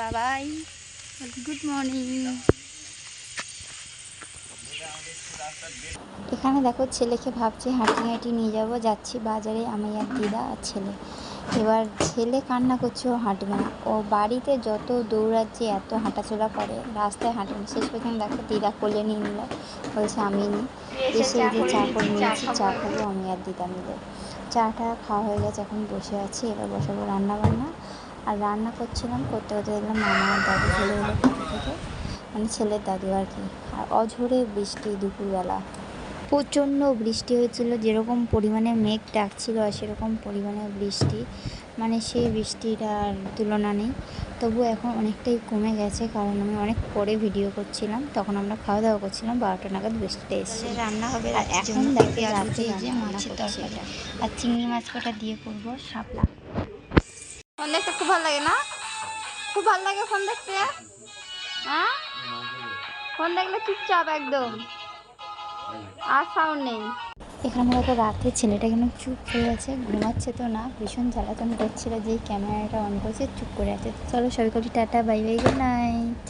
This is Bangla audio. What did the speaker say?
বাবাই গুড মর্নিং এখানে দেখো ছেলেকে ভাবছি হাঁটি হাঁটি নিয়ে যাব, যাচ্ছি বাজারে, আমি আর দিদা আর ছেলে। এবার ছেলে কান্না করছে, ও হাঁটবে না। ও বাড়িতে যত দৌড়াচ্ছে, এত হাঁটাচলা করে, রাস্তায় হাঁটে না। শেষ পর্যন্ত দেখো দিদা কোলে নিয়ে নিল, বলছে, আমি নিই এসে যে চা করে নিয়েছি, চা খাব, আমি আর দিদা মিলে চাটা খাওয়া হয়ে গেছে, এখন বসে আছি, এবার বসাবো রান্না বান্না আর রান্না করছিলাম করতে করতে দেখলাম মামা আর দাদু চলে এলো থেকে। মানে ছেলের দাদু আর কি। আর অঝোরে বৃষ্টি দুপুরবেলা। প্রচণ্ড বৃষ্টি হয়েছিল যেরকম পরিমাণে মেঘ ডাকছিল আর সেরকম পরিমাণে বৃষ্টি। মানে সেই বৃষ্টির আর তুলনা নেই। তবু এখন অনেকটাই কমে গেছে কারণ আমি অনেক পরে ভিডিও করছিলাম। তখন আমরা খাওয়া দাওয়া করছিলাম বারোটা নাগাদ বৃষ্টিতে এসেছে। রান্না হবে আর এখন দেখতে রাত্রে যে মাছের তরকারি। আর চিংড়ি মাছ কটা দিয়ে করব? শাপলা। ফোন দেখতে খুব ভালো লাগে না? খুব ভালো লাগে ফোন দেখতে? হ্যাঁ? ফোন দেখলে চুপচাপ একদম। আর সাউন্ড নেই। এখানে মূলত রাতে ছেলেটা কেন চুপ হয়ে আছে, ঘুমাচ্ছে তো না, ভীষণ জ্বালাতন করছিল যে ক্যামেরাটা অন করছে, চুপ করে আছে। চলো সবাই করি tata bye bye good night